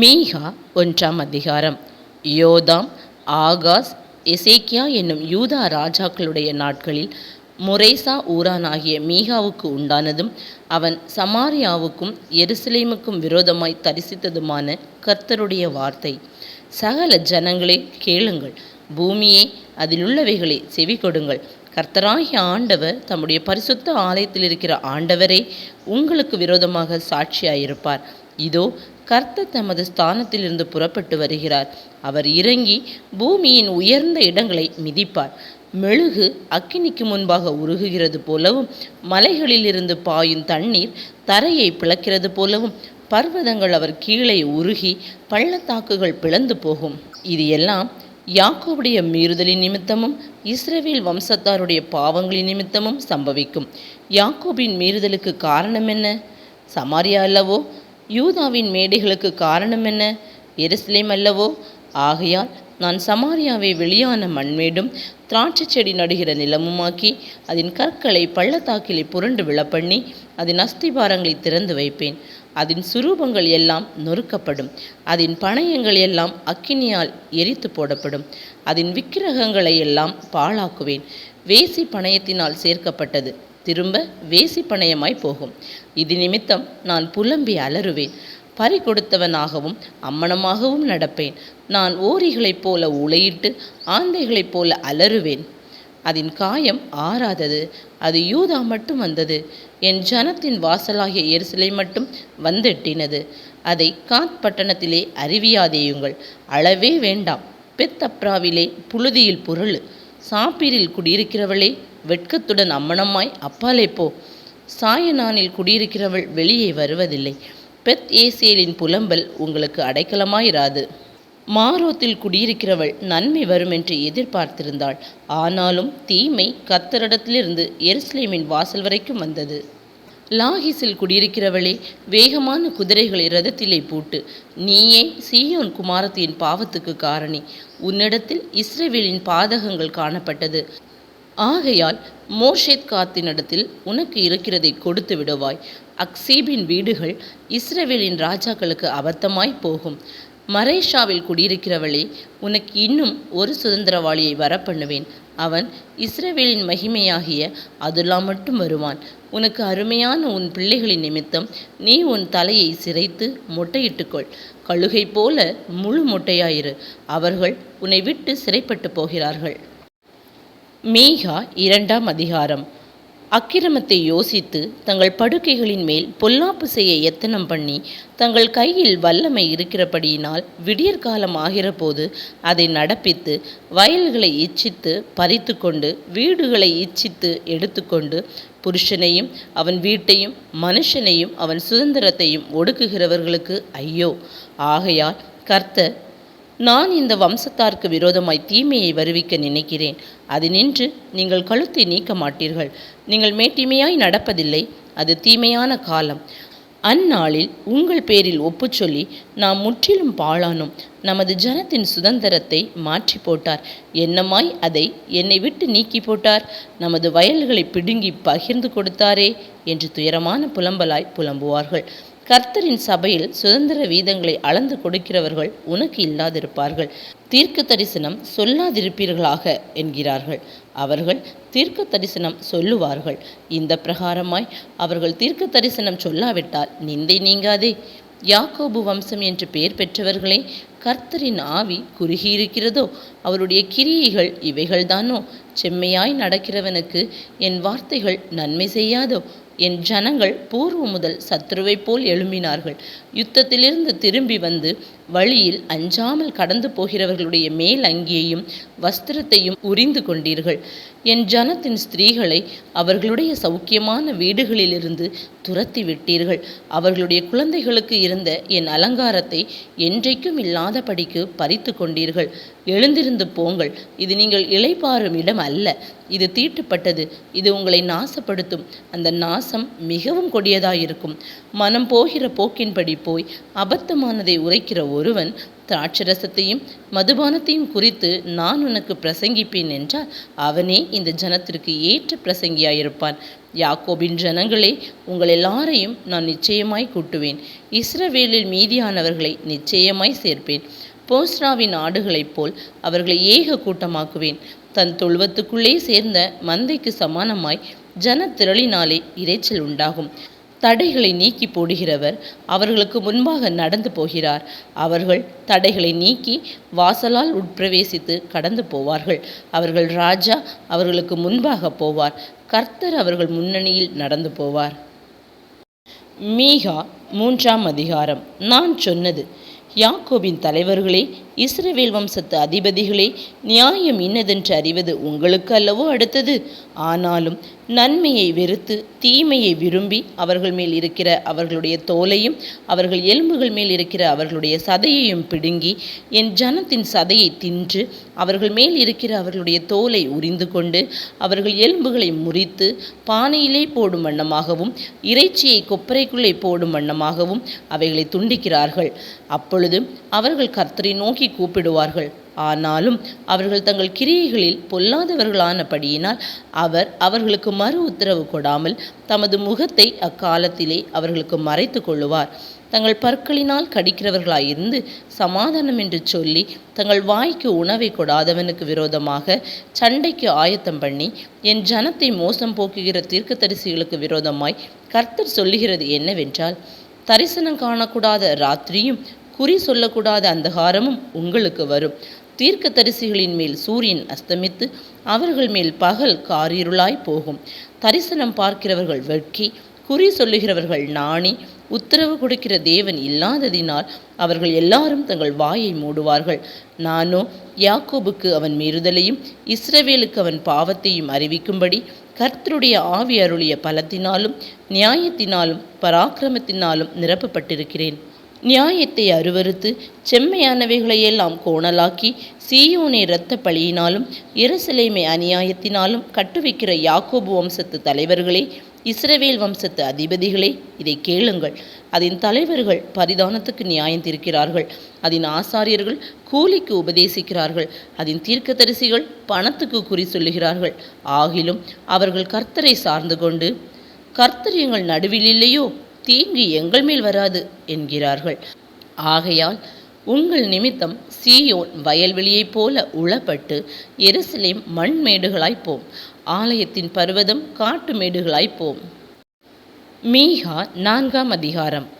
மீகா ஒன்றாம் அதிகாரம். யோதாம் ஆகாஸ் எசேக்கியா என்னும் யூதா ராஜாக்களுடைய நாட்களில் முரேசா ஊரானாகிய மீகாவுக்கு உண்டானதும் அவன் சமாரியாவுக்கும் எருசலேமுக்கும் விரோதமாய் தரிசித்ததுமான கர்த்தருடைய வார்த்தை. சகல ஜனங்களே கேளுங்கள் பூமியே அதிலுள்ளவைகளை செவி கொடுங்கள். கர்த்தராகிய ஆண்டவர் தம்முடைய பரிசுத்த ஆலயத்தில் இருக்கிற ஆண்டவரே உங்களுக்கு விரோதமாக சாட்சியாயிருப்பார். இதோ கர்த்தர் தமது ஸ்தானத்திலிருந்து புறப்பட்டு வருகிறார். அவர் இறங்கி பூமியின் உயர்ந்த இடங்களை மிதிப்பார். மெழுகு அக்கினிக்கு முன்பாக உருகுகிறது போலவும் மலைகளிலிருந்து பாயும் தண்ணீர் தரையை பிளக்கிறது போலவும் பர்வதங்கள் அவர் கீழே உருகி பள்ளத்தாக்குகள் பிளந்து போகும். இது எல்லாம் யாக்கோவுடைய மீறுதலின் நிமித்தமும் இஸ்ரேவேல் வம்சத்தாருடைய பாவங்களின் நிமித்தமும் சம்பவிக்கும். யாக்கோபின் மீறுதலுக்கு காரணம் என்ன? சமாரியா அல்லவோ யூதாவின் மேடைகளுக்கு காரணம் என்ன? எருசலேம் அல்லவோ? ஆகையால் நான் சமாரியாவை வெளியான மண்மேடும் திராட்சை செடி நடுகிற நிலமுமாக்கி அதன் கற்களை பள்ளத்தாக்கிலே புரண்டு விழப்பண்ணி அதன் அஸ்திபாரங்களை திறந்து வைப்பேன். அதன் சுரூபங்கள் எல்லாம் நொறுக்கப்படும். அதன் பணயங்கள் எல்லாம் அக்கினியால் எரித்து போடப்படும். அதன் விக்கிரகங்களை எல்லாம் பாழாக்குவேன். வேசி பணயத்தினால் சேர்க்கப்பட்டது. திரும்ப வேசி பணயமாய் போகும். இது நிமித்தம் நான் புலம்பி அலறுவேன். பறி கொடுத்தவனாகவும் அம்மனமாகவும் நடப்பேன். நான் ஓரிகளைப் போல உளையிட்டு ஆந்தைகளைப் போல அலறுவேன். அதன் காயம் ஆறாதது. அது யூதா மட்டும் வந்தது. என் ஜனத்தின் வாசலாகிய எரிசலை மட்டும் வந்தெட்டினது. அதை காத் பட்டணத்திலே அறிவியாதேயுங்கள். அளவே வேண்டாம். பெத்தப்ராவிலே புழுதியில் புரளு. சாப்பீரில் குடியிருக்கிறவளே வெட்கத்துடன் அம்மனமாய் அப்பாலே போ. சாயனானில் குடியிருக்கிறவள் வெளியே வருவதில்லை. பெத் ஏசியலின் புலம்பல் உங்களுக்கு அடைக்கலமாயிராது. மாரோத்தில் குடியிருக்கிறவள் நன்மை வரும் என்று எதிர்பார்த்திருந்தாள். ஆனாலும் தீமை கத்தரிடத்திலிருந்து எருசலேமின் வாசல் வரைக்கும் வந்தது. லாகிஸில் குடியிருக்கிறவளே வேகமான குதிரைகளை ரதத்திலே பூட்டு நீயே சீயோன் குமாரத்தின் பாவத்துக்கு காரணி. உன்னிடத்தில் இஸ்ரேவேலின் பாதகங்கள் காணப்பட்டது. ஆகையால் மோஷேத் காத்தினிடத்தில் உனக்கு இருக்கிறதை கொடுத்து விடுவாய். அக்சீபின் வீடுகள் இஸ்ரவேலின் ராஜாக்களுக்கு அபத்தமாய் போகும். மரேஷாவில் குடியிருக்கிறவளே உனக்கு இன்னும் ஒரு சுதந்திரவாளியை வரப்பண்ணுவேன். அவன் இஸ்ரவேலின் மகிமையாகிய அதுலா மட்டும் வருவான். உனக்கு அருமையான உன் பிள்ளைகளின் நிமித்தம் நீ உன் தலையை சிரைத்து மொட்டையிட்டுக்கொள். கழுகை போல முழு மொட்டையாயிரு. அவர்கள் உன்னை விட்டு சிறைப்பட்டு போகிறார்கள். மீகா இரண்டாம் அதிகாரம். அக்கிரமத்தை யோசித்து தங்கள் படுக்கைகளின் மேல் பொல்லாப்பு செய்ய எத்தனம் பண்ணி தங்கள் கையில் வல்லமை இருக்கிறபடியினால் விடியற்காலம் ஆகிறபோது அதை நடப்பித்து வயல்களை இச்சித்து பறித்து கொண்டு வீடுகளை இச்சித்து எடுத்துக்கொண்டு புருஷனையும் அவன் வீட்டையும் மனுஷனையும் அவன் சுதந்திரத்தையும் ஒடுக்குகிறவர்களுக்கு ஐயோ! ஆகையால் கர்த்தர் நான் இந்த வம்சத்தார்க்கு விரோதமாய் தீமையை வருவிக்க நினைக்கிறேன். அது நின்று நீங்கள் கழுத்தை நீக்க மாட்டீர்கள். நீங்கள் மேட்டிமையாய் நடப்பதில்லை. அது தீமையான காலம். அந்நாளில் உங்கள் பேரில் ஒப்புச் சொல்லி நாம் முற்றிலும் பாழானோம். நமது ஜனத்தின் சுதந்திரத்தை மாற்றி போட்டார். என்னமாய் அதை என்னை விட்டு நீக்கி போட்டார்? நமது வயல்களை பிடுங்கி பகிர்ந்து கொடுத்தாரே என்று துயரமான புலம்பலாய் புலம்புவார்கள். கர்த்தரின் சபையில் சுதந்திர வீதங்களை அளந்து கொடுக்கிறவர்கள் உனக்கு இல்லாதிருப்பார்கள். தீர்க்க தரிசனம் சொல்லாதிருப்பீர்களாக என்கிறார்கள். அவர்கள் தீர்க்க தரிசனம் சொல்லுவார்கள். இந்த பிரகாரமாய் அவர்கள் தீர்க்க தரிசனம் சொல்லாவிட்டால் நிந்தை நீங்காதே. யாக்கோபு வம்சம் என்று பெயர் பெற்றவர்களே கர்த்தரின் ஆவி குறுகியிருக்கிறதோ? அவருடைய கிரியைகள் இவைகள்தானோ? செம்மையாய் நடக்கிறவனுக்கு என் வார்த்தைகள் நன்மை செய்யாதோ? என் ஜனங்கள் பூர்வ முதல் சத்ருவைப் போல் எழும்பினார்கள். யுத்தத்திலிருந்து திரும்பி வந்து வழியில் அஞ்சாமல் கடந்து போகிறவர்களுடைய மேல் அங்கியையும் வஸ்திரத்தையும் உரிந்து கொண்டீர்கள். என் ஜனத்தின் ஸ்திரீகளை அவர்களுடைய சௌக்கியமான வீடுகளிலிருந்து துரத்தி விட்டீர்கள். அவர்களுடைய குழந்தைகளுக்கு இருந்த என் அலங்காரத்தை என்றைக்கும் இல்லாதபடிக்கு பறித்து கொண்டீர்கள். எழுந்திருந்து போங்கள். இது நீங்கள் இளைப்பாறும் இடம் அல்ல. இது தீட்டுப்பட்டது. இது உங்களை நாசப்படுத்தும். அந்த நாசம் மிகவும் கொடியதாயிருக்கும். மனம் போகிற போக்கின்படி போய் அபத்தமானதை உரைக்கிற ஒருவன் திராட்சரசத்தையும் மதுபானத்தையும் குறித்து நான் உனக்கு பிரசங்கிப்பேன் என்றால் அவனே இந்த ஜனத்திற்கு ஏற்ற பிரசங்கியாயிருப்பான். யாக்கோபின் ஜனங்களே உங்கள் எல்லாரையும் நான் நிச்சயமாய் கூட்டுவேன். இஸ்ரவேலில் மீதியானவர்களை நிச்சயமாய் சேர்ப்பேன். போஸ்ராவின் ஆடுகளைப் போல் அவர்களை ஏக கூட்டமாக்குவேன். தன் தொழுவத்துக்குள்ளே சேர்ந்த மந்தைக்கு சமானமாய் ஜனத்திரளினாலே இரைச்சல் உண்டாகும். தடைகளை நீக்கி போடுகிறவர் அவர்களுக்கு முன்பாக நடந்து போகிறார். அவர்கள் தடைகளை நீக்கி வாசலால் உட்பிரவேசித்து கடந்து போவார்கள். அவர்கள் ராஜா அவர்களுக்கு முன்பாக போவார். கர்த்தர் அவர்கள் முன்னணியில் நடந்து போவார். மீகா மூன்றாம் அதிகாரம். நான் சொன்னது யாக்கோபின் தலைவர்களே இஸ்ரவேல் வம்சத்து அதிபதிகளே நியாயம் இன்னதென்று அறிவது உங்களுக்கு அல்லவோ அடுத்தது? ஆனாலும் நன்மையை வெறுத்து தீமையை விரும்பி அவர்கள் மேல் இருக்கிற அவர்களுடைய தோலையும் அவர்கள் எலும்புகள் மேல் இருக்கிற அவர்களுடைய சதையையும் பிடுங்கி என் ஜனத்தின் சதையை தின்று அவர்கள் மேல் இருக்கிற அவர்களுடைய தோலை உரிந்து கொண்டு அவர்கள் எலும்புகளை முறித்து பானையிலே போடும் வண்ணமாகவும் இறைச்சியை கொப்பரைக்குள்ளே போடும் வண்ணமாகவும் அவைகளை துண்டிக்கிறார்கள். அப்பொழுது அப்பொழுது அவர்கள் கர்த்தரை நோக்கி கூப்பிடுவார்கள். ஆனாலும் அவர்கள் தங்கள் கிரியைகளில் பொல்லாதவர்களானபடியினால் அவர் அவர்களுக்கு மறு உத்தரவு கொடாமல் தமது முகத்தை அக்காலத்திலே அவர்களுக்கு மறைத்து கொள்ளுவார். தங்கள் பற்களினால் கடிக்கிறவர்களாயிருந்து சமாதானம் என்று சொல்லி தங்கள் வாய்க்கு உணவை கொடாதவனுக்கு விரோதமாக சண்டைக்கு ஆயத்தம் பண்ணி என் ஜனத்தை மோசம் போக்குகிற தீர்க்கதரிசிகளுக்கு விரோதமாய் கர்த்தர் சொல்லுகிறது என்னவென்றால் தரிசனம் காணக்கூடாத ராத்திரியும் குறி சொல்லக்கூடாத அந்தகாரமும் உங்களுக்கு வரும். தீர்க்க தரிசிகளின் மேல் சூரியன் அஸ்தமித்து அவர்கள் மேல் பகல் காரிருளாய் போகும். தரிசனம் பார்க்கிறவர்கள் வெட்கி குறி சொல்லுகிறவர்கள் நாணி உத்தரவு கொடுக்கிற தேவன் இல்லாததினால் அவர்கள் எல்லாரும் தங்கள் வாயை மூடுவார்கள். நானோ யாக்கோபுக்கு அவன் மீறுதலையும் இஸ்ரவேலுக்கு அவன் பாவத்தையும் அறிவிக்கும்படி கர்த்தருடைய ஆவி அருளிய பலத்தினாலும் நியாயத்தினாலும் பராக்கிரமத்தினாலும் நிரப்பப்பட்டிருக்கிறேன். நியாயத்தை அருவறுத்து செம்மையானவைகளையெல்லாம் கோணலாக்கி சீயோனை இரத்த பழியினாலும் எருசலேமை அநியாயத்தினாலும் கட்டுவிக்கிற யாக்கோபு வம்சத்து தலைவர்களே இஸ்ரவேல் வம்சத்து அதிபதிகளே இதை கேளுங்கள். அதன் தலைவர்கள் பரிதானத்துக்கு நியாயம் தீர்க்கிறார்கள். அதன் ஆசாரியர்கள் கூலிக்கு உபதேசிக்கிறார்கள். அதன் தீர்க்கதரிசிகள் பணத்துக்கு குறி சொல்லுகிறார்கள். ஆகிலும் அவர்கள் கர்த்தரை சார்ந்து கொண்டு கர்த்தர் எங்கள் நடுவில் இல்லையோ? தீங்கு எங்கள் மேல் வராது என்கிறார்கள். ஆகையால் உங்கள் நிமித்தம் சீயோன் வயல்வெளியைப் போல உளப்பட்டு எருசலேம் மண்மேடுகளாய் போம். ஆலயத்தின் பர்வதம் காட்டு மேடுகளாய் போம். மீகா நான்காம் அதிகாரம்.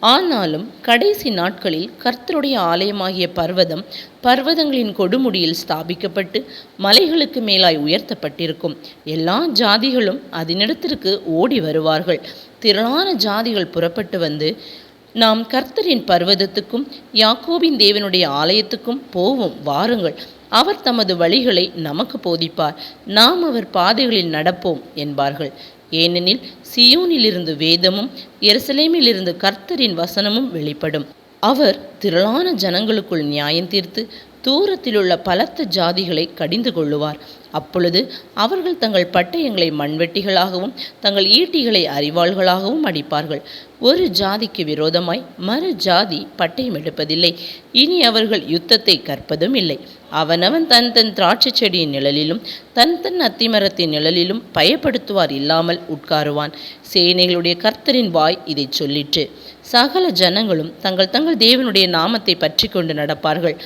ஆனாலும் கடைசி நாட்களில் கர்த்தருடைய ஆலயமாகிய பர்வதம் பர்வதங்களின் கொடுமுடியில் ஸ்தாபிக்கப்பட்டு மலைகளுக்கு மேலாய் உயர்த்தப்பட்டிருக்கும். எல்லா ஜாதிகளும் அதனிடத்திற்கு ஓடி வருவார்கள். திரளான ஜாதிகள் புறப்பட்டு வந்து நாம் கர்த்தரின் பர்வதத்துக்கும் யாக்கோபின் தேவனுடைய ஆலயத்துக்கும் போவோம் வாருங்கள். அவர் தமது வழிகளை நமக்கு போதிப்பார். நாம் அவர் பாதைகளில் நடப்போம் என்பார்கள். ஏனெனில் சியோனிலிருந்து வேதமும் எருசலேமிலிருந்து கர்த்தரின் வசனமும் வெளிப்படும். அவர் திரளான ஜனங்களுக்குள் நியாயம் தீர்த்து தூரத்திலுள்ள பலத்த ஜாதிகளை கடிந்து கொள்ளுவார். அப்பொழுது அவர்கள் தங்கள் பட்டயங்களை மண்வெட்டிகளாகவும் தங்கள் ஈட்டிகளை அறிவாள்களாகவும் அடிப்பார்கள். ஒரு ஜாதிக்கு விரோதமாய் மறு ஜாதி பட்டயம் எடுப்பதில்லை. இனி அவர்கள் யுத்தத்தை கற்பதும் இல்லை. அவனவன் தன் தன் திராட்சை செடியின் நிழலிலும் தன் தன் அத்திமரத்தின் நிழலிலும் பயப்படுத்துவார் இல்லாமல் உட்காருவான். சேனைகளுடைய கர்த்தரின் வாய் இதை சொல்லிற்று. சகல ஜனங்களும் தங்கள் தங்கள் தேவனுடைய நாமத்தை பற்றி கொண்டு நடப்பார்கள்.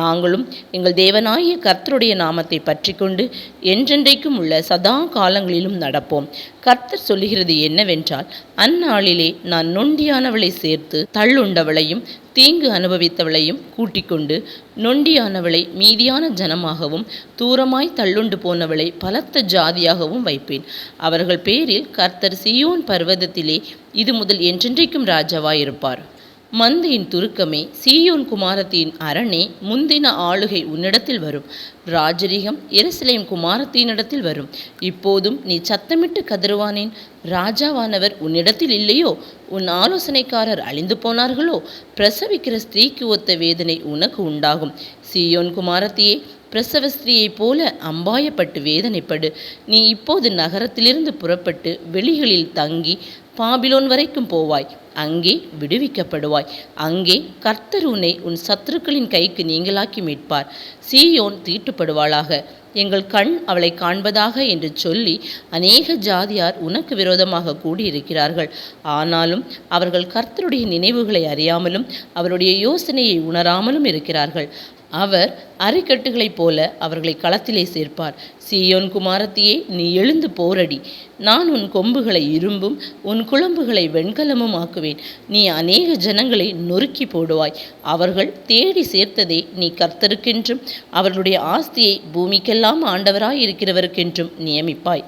நாங்களும் எங்கள் தேவனாகிய கர்த்தருடைய நாமத்தை பற்றி கொண்டு என்றென்றைக்கும் உள்ள சதா காலங்களிலும் நடப்போம். கர்த்தர் சொல்லுகிறது என்னவென்றால் அந்நாளிலே நான் நொண்டியானவளை சேர்த்து தள்ளுண்டவளையும் தீங்கு அனுபவித்தவளையும் கூட்டிக்கொண்டு நொண்டியானவளை மீதியான ஜனமாகவும் தூரமாய் தள்ளுண்டு போனவளை பலத்த ஜாதியாகவும் வைப்பேன். அவர்கள் பேரில் கர்த்தர் சியோன் பர்வதத்திலே இது முதல் என்றென்றைக்கும் ராஜாவாயிருப்பார். மந்தையின் துருக்கமே சீயோன் குமாரத்தின் அரணே முந்தின ஆளுகை உன்னிடத்தில் வரும். ராஜரிகம் எருசலேம் குமாரத்தினிடத்தில் வரும். இப்போதும் நீ சத்தமிட்டு கதறுவானேன். ராஜாவானவர் உன்னிடத்தில் இல்லையோ? உன் ஆலோசனைக்காரர் அழிந்து போனார்களோ? பிரசவிக்கிற ஸ்திரீக்கு ஒத்த வேதனை உனக்கு உண்டாகும். சீயோன் குமாரத்தியே பிரசவ ஸ்திரீயைப் போல அம்பாயப்பட்டு வேதனைப்படு. நீ இப்போது நகரத்திலிருந்து புறப்பட்டு வெளிகளில் தங்கி பாபிலோன் வரைக்கும் போவாய். அங்கே விடுவிக்கப்படுவாய். அங்கே கர்த்தர் உன்னை உன் சத்துருக்களின் கைக்கு நீங்களாக்கி மீட்பார். சீயோன் தீட்டுப்படுவாளாக. எங்கள் கண் அவளை காண்பதாக என்று சொல்லி அநேக ஜாதியார் உனக்கு விரோதமாக கூடியிருக்கிறார்கள். ஆனாலும் அவர்கள் கர்த்தருடைய நினைவுகளை அறியாமலும் அவருடைய யோசனையை உணராமலும் இருக்கிறார்கள். அவர் அரிக்கட்டுகளைப் போல அவர்களை களத்திலே சேர்ப்பார். சீயோன் குமாரத்தியே நீ எழுந்து போரடி. நான் உன் கொம்புகளை இரும்பும் உன் குழம்புகளை வெண்கலமும் ஆக்குவேன். நீ அநேக ஜனங்களை நொறுக்கி போடுவாய். அவர்கள் தேடி சேர்த்ததை நீ கர்த்தருக்கென்றும் அவர்களுடைய ஆஸ்தியை பூமிக்கெல்லாம் ஆண்டவராயிருக்கிறவருக்கென்றும் நியமிப்பாய்.